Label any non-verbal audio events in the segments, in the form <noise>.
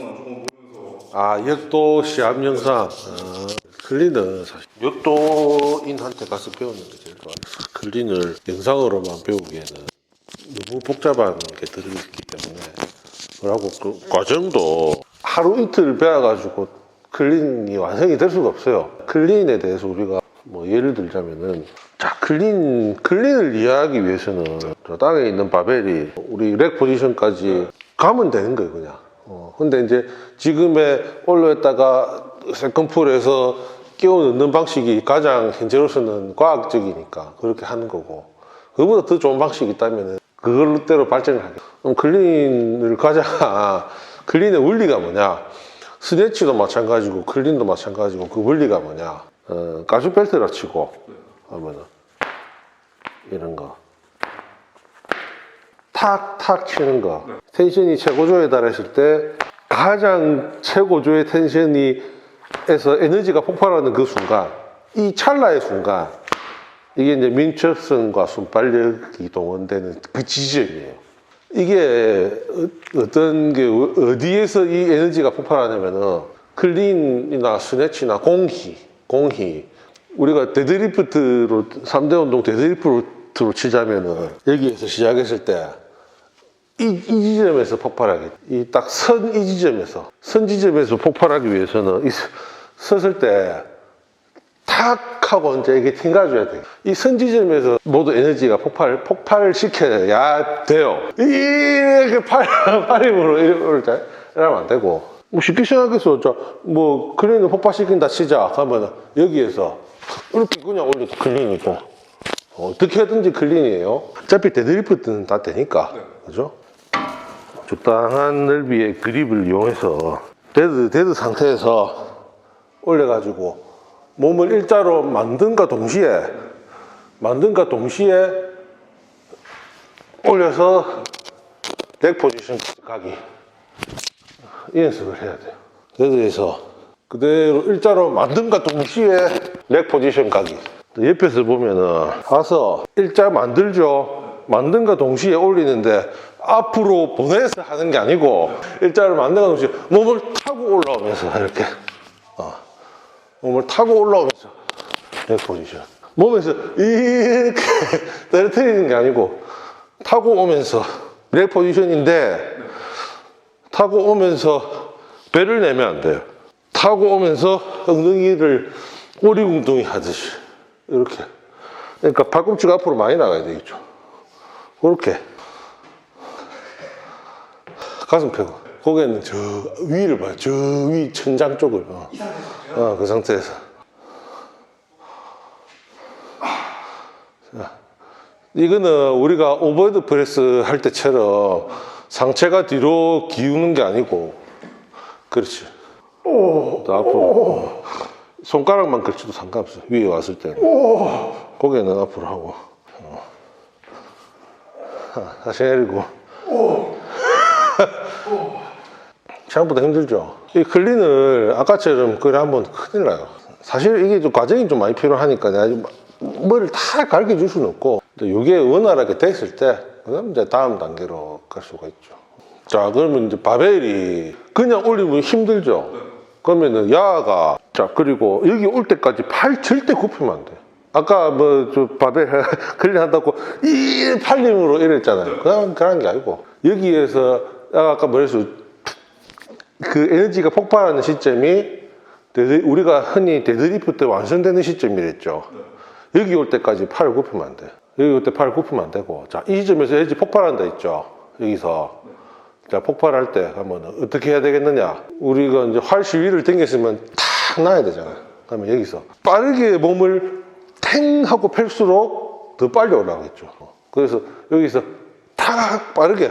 대회 영상 같은 건 조금 보면서 아 역도 시합 영상. 아, 클린은 사실 역도인한테 가서 배우는 게 제일 좋아요. 클린을 영상으로만 배우기에는 너무 복잡한 게 들어있기 때문에 그러고 그 과정도 하루 이틀 배워가지고 클린이 완성이 될 수가 없어요. 클린에 대해서 우리가 뭐 예를 들자면은 자 클린 클린을 이해하기 위해서는 저 땅에 있는 바벨이 우리 렉 포지션까지 가면 되는 거예요 그냥 어, 근데 이제 지금의 올려있다가 세컨풀에서 끼워 넣는 방식이 가장 현재로서는 과학적이니까 그렇게 하는 거고 그보다 더 좋은 방식이 있다면 그걸대로 발전을 하게. 그럼 클린을 가자. <laughs> 클린의 원리가 뭐냐? 스네치도 마찬가지고 클린도 마찬가지고 그 원리가 뭐냐? 어, 가죽 벨트라 치고 하면은 이런 거 탁탁 치는 거. 텐션이 최고조에 달했을 때 가장 최고조의 텐션이 에서 에너지가 폭발하는 그 순간 이 찰나의 순간 이게 이제 민첩성과 순발력이 동원되는 그 지점이에요. 이게 어- 어떤 게 어디에서 이 에너지가 폭발하냐면은 클린이나 스네치나 공희 공희. 우리가 데드리프트로 3대 운동 데드리프트로 치자면은 여기에서 시작했을 때 이, 이 지점에서 폭발하게 이딱 선 이 지점에서 선 지점에서 폭발하기 위해서는 이 서- 섰을 때 탁 하고 이제 이게 튕가줘야 돼요. 이 선 지점에서 모두 에너지가 폭발 폭발시켜야 돼요. 이렇게 팔 <laughs> 팔힘으로 이렇게 이러면 안 되고 뭐 쉽게 생각해서 저뭐 클린을 폭발시킨다 치자 하면 여기에서 이렇게 그냥 올려도 클린이고 어떻게 하든지 클린이에요. 어차피 데드리프트는 다 되니까 그죠? 적당한 넓이의 그립을 이용해서 데드, 데드 상태에서 올려가지고 몸을 일자로 만든과 동시에 만든과 동시에 올려서 렉 포지션 가기 이 연습을 해야 돼요. 데드에서 그대로 일자로 만든과 동시에 렉 포지션 가기 또 옆에서 보면은 가서 일자 만들죠. 만든과 동시에 올리는데 앞으로 보내서 하는 게 아니고 일자를 만든과 동시에 몸을 타고 올라오면서 이렇게 어. 몸을 타고 올라오면서 렉 포지션 몸에서 이렇게 <laughs> 떨어뜨리는 게 아니고 타고 오면서 렉 포지션인데 타고 오면서 배를 내면 안 돼요. 타고 오면서 엉덩이를 오리궁둥이 하듯이 이렇게. 그러니까 팔꿈치가 앞으로 많이 나가야 되겠죠. 그렇게. 가슴 펴고. 고개는 저 위를 봐요. 저 위 천장 쪽을. 어. 어, 그 상태에서. 자, 이거는 우리가 오버헤드 프레스 할 때처럼 상체가 뒤로 기우는 게 아니고, 그렇지. 또 앞으로. 어. 손가락만 걸쳐도 상관없어. 위에 왔을 때는. 고개는 앞으로 하고. 어. 하, 다시 내리고. 생각보다 힘들죠. 이 클린을 아까처럼 그래 한번 큰일 나요. 사실 이게 좀 과정이 좀 많이 필요하니까 내가 좀 뭐를 다 가르쳐 줄 수는 없고 이게 원활하게 됐을 때 그다음 이제 다음 단계로 갈 수가 있죠. 자 그러면 이제 바벨이 그냥 올리면 힘들죠. 그러면은 야가 자 그리고 여기 올 때까지 팔 절대 굽히면 안 돼. 아까 뭐 저 바벨 <laughs> 클린 한다고 이 팔림으로 이랬잖아요. 그냥 그런 게 아니고 여기에서 아까 뭐랬어 그 에너지가 폭발하는 시점이 우리가 흔히 데드리프트 완성되는 시점이랬죠. 여기 올 때까지 팔을 굽히면 안 돼. 여기 올 때 팔을 굽히면 안 되고. 자, 이 지점에서 에너지 폭발한다 있죠. 여기서. 자, 폭발할 때 하면 어떻게 해야 되겠느냐. 우리가 이제 활 시 위를 당겼으면 탁 놔야 되잖아요. 그러면 여기서 빠르게 몸을 탱 하고 펼수록 더 빨리 올라가겠죠. 그래서 여기서 탁 빠르게,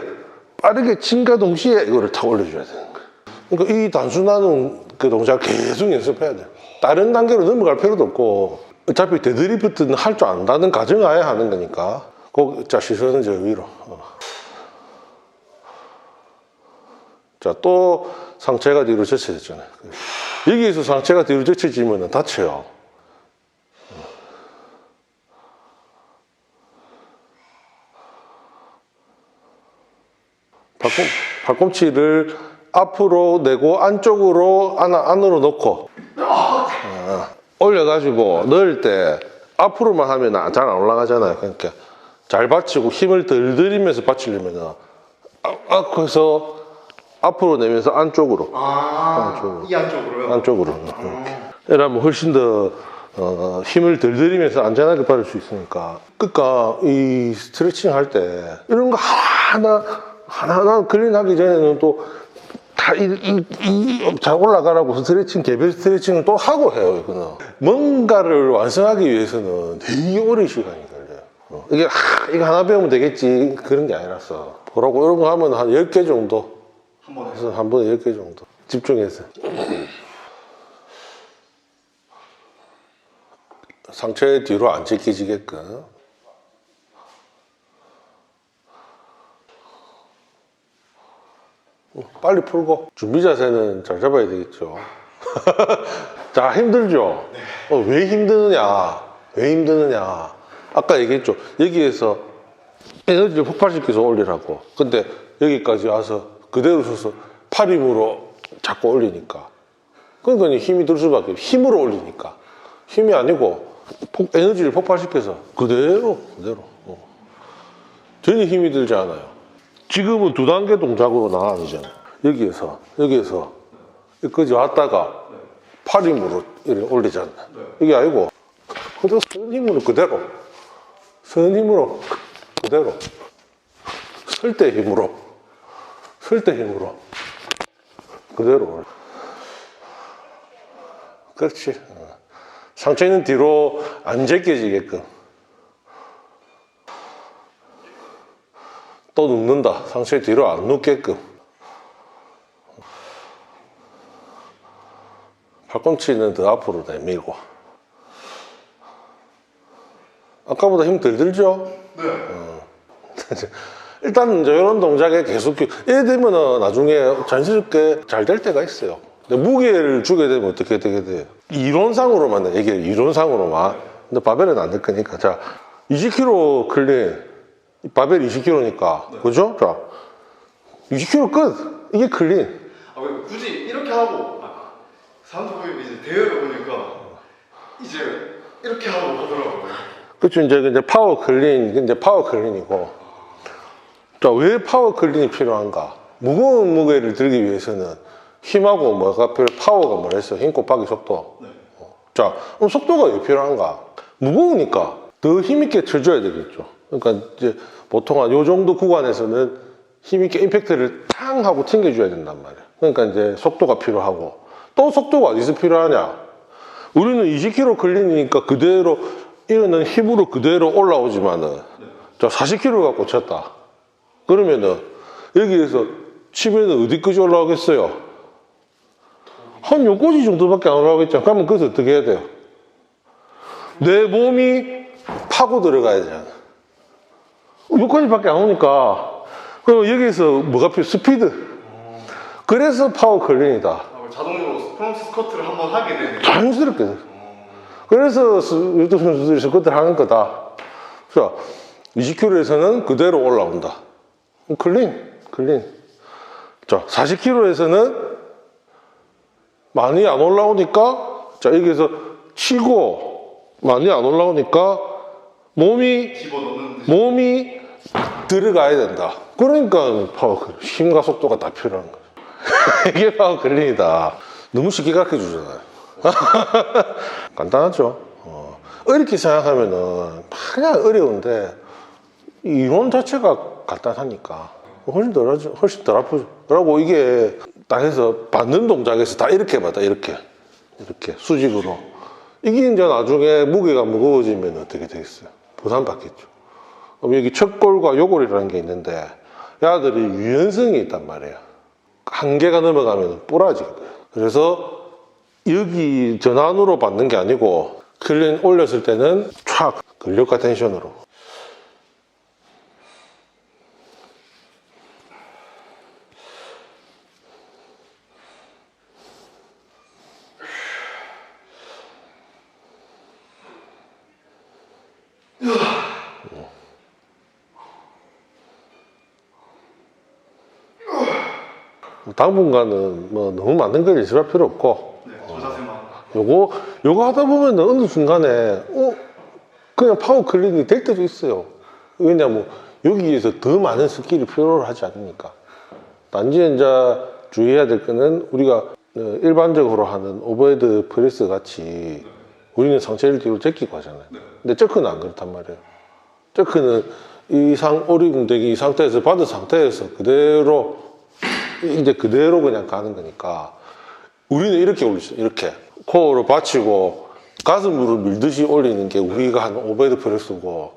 빠르게 친과 동시에 이거를 탁 올려줘야 되는 거예요. 그러니까 이 단순한 그 동작을 계속 연습해야 돼요. 다른 단계로 넘어갈 필요도 없고 어차피 데드리프트는 할 줄 안다는 가정하에 하는 거니까 꼭, 자 시선은 저 위로 어. 자또 상체가 뒤로 젖혀졌잖아요 여기에서 상체가 뒤로 젖혀지면 다쳐요 팔꿈, 팔꿈치를 앞으로 내고 안쪽으로 안, 안으로 넣고 어, 올려가지고 넣을 때 앞으로만 하면 잘 안 올라가잖아요. 그러니까 잘 받치고 힘을 덜 들이면서 받치려면 앞에서 앞으로 내면서 안쪽으로 아, 안쪽으로. 이 안쪽으로요? 안쪽으로 이러면 훨씬 더 어, 힘을 덜 들이면서 안전하게 받을 수 있으니까 그러니까 이 스트레칭 할 때 이런 거 하나 하나하나 클린하기 전에는 또다이잘 올라가라고 스트레칭 개별 스트레칭을 또 하고 해요 이거는. 뭔가를 완성하기 위해서는 되게 오랜 시간이 걸려요. 어, 이게 하, 이거 하나 배우면 되겠지. 그런 게 아니라서. 보라고 이런 거 하면 한 10개 정도. 한 번에. 그래서 한 번에 10개 정도. 집중해서. <clears throat> 상체 뒤로 안 제끼지게끔 빨리 풀고. 준비 자세는 잘 잡아야 되겠죠. <laughs> 자 힘들죠? 어, 왜 힘드느냐? 왜 힘드느냐? 아까 얘기했죠. 여기에서 에너지를 폭발시켜서 올리라고. 근데 여기까지 와서 그대로 서서 팔 힘으로 자꾸 올리니까. 그러니까 힘이 들 수밖에 없- 힘으로 올리니까. 힘이 아니고 폭- 에너지를 폭발시켜서 그대로 그대로. 어. 전혀 힘이 들지 않아요. 지금은 두 단계 동작으로 나가잖아요 여기에서 여기에서 여기까지 왔다가 팔 힘으로 이렇게 올리잖아요 이게 아니고 그대로 선 힘으로 그대로 선 힘으로 그대로 설 때 힘으로 설 때 힘으로 그대로. 그렇지. 어. 상체는 뒤로 안 제껴지게끔. 또 눕는다. 상체 뒤로 안 눕게끔 팔꿈치는 더 앞으로 내밀고 아까보다 힘 덜 들죠? 네. <laughs> 일단 이제 이런 동작에 계속 이래 되면은 나중에 자연스럽게 잘 될 때가 있어요. 근데 무게를 주게 되면 어떻게 되게 돼요? 이론상으로만 얘기해 이론상으로만. 근데 바벨은 안 될 거니까 자 20kg 클린 바벨 20kg니까 그죠? 자 20kg 끝 이게 클린. 아, 왜 굳이 이렇게 하고 아, 사람들 보면 이제 대회를 보니까 이제 이렇게 하고 하더라고요. 그렇죠 이제 이제 파워 클린 이제 파워 클린이고 자 왜 파워 클린이 필요한가? 무거운 무게를 들기 위해서는 힘하고 뭐가 필요? 파워가 뭐랬어? 힘 곱하기 속도. 네. 자, 그럼 속도가 왜 필요한가? 무거우니까 더 힘있게 쳐줘야 되겠죠. 그러니까 이제 보통 한 요 정도 구간에서는 힘있게 임팩트를 탕 하고 튕겨줘야 된단 말이야. 그러니까 이제 속도가 필요하고 또 속도가 어디서 필요하냐? 우리는 20kg 클린이니까 그대로 이거는 힘으로 그대로 올라오지만은 자 40kg 갖고 쳤다. 그러면은 여기에서 치면은 어디까지 올라오겠어요? 한 요꼬지 정도밖에 안 올라오겠죠. 그러면 그것을 어떻게 해야 돼요? 내 몸이 파고 들어가야 되잖아. 요까지밖에 안 오니까 그럼 여기서 뭐가 필요? 스피드. 그래서 파워 클린이다. 아, 자동으로 프론트 스쿼트를 한번 하게 되네. 자연스럽게. 그래서 스- 유튜브 선수들이 스쿼트를 하는 거다. 자, 20kg에서는 그대로 올라온다. 클린, 클린. 자, 40kg에서는 많이 안 올라오니까, 자, 여기서 치고 많이 안 올라오니까 몸이. 몸이 들어가야 된다. 그러니까 파워 클린. 힘과 속도가 다 필요한 거죠. <laughs> 이게 파워 클린이다. 너무 쉽게 가르쳐 주잖아요. <laughs> 간단하죠. 어. 어렵게 생각하면은 그냥 어려운데 이론 자체가 간단하니까 훨씬 덜 하죠. 훨씬 덜 아프죠. 그러고 이게 딱 해서 받는 동작에서 다 이렇게 받아 이렇게 이렇게 수직으로 이게 이제 나중에 무게가 무거워지면 어떻게 되겠어요? 부담 받겠죠. 그럼 여기 척골과 요골이라는 게 있는데 야들이 유연성이 있단 말이에요. 한계가 넘어가면 돼요. 그래서 여기 전환으로 받는 게 아니고 클린 올렸을 때는 촥 근력과 텐션으로 당분간은 뭐 너무 많은 걸 예술할 필요 없고 네, 저 자세만. 요거 요거 하다 보면 어느 순간에 어 그냥 파워 클린이 될 때도 있어요. 왜냐면 여기에서 더 많은 스킬이 필요로 하지 않으니까. 단지 이제 주의해야 될 거는 우리가 어, 일반적으로 하는 오버헤드 프레스 같이 우리는 상체를 뒤로 제끼고 하잖아요. 근데 저크는 안 그렇단 말이에요. 저크는 이상 오리궁대기 이 상태에서 받은 상태에서 그대로 이제 그대로 그냥 가는 거니까 우리는 이렇게 올리죠. 이렇게 코어를 받치고 가슴으로 밀듯이 올리는 게 우리가 하는 오버헤드 프레스고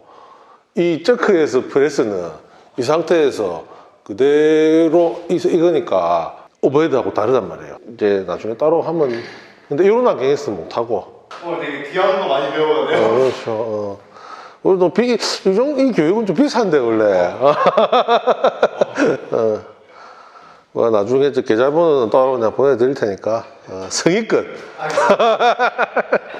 이 저크에서 프레스는 이 상태에서 그대로 이- 이거니까 오버헤드하고 다르단 말이에요. 이제 나중에 따로 하면 근데 이런 안경에서 못하고 오늘 되게 귀한 거 많이 배워가네요. 어, 그렇죠. 어. 우리도 비, 이, 정- 이 교육은 좀 비싼데 원래. 어. <laughs> 뭐 나중에 저 계좌번호는 따로 그냥 보내드릴 테니까 어, 성의껏 <laughs>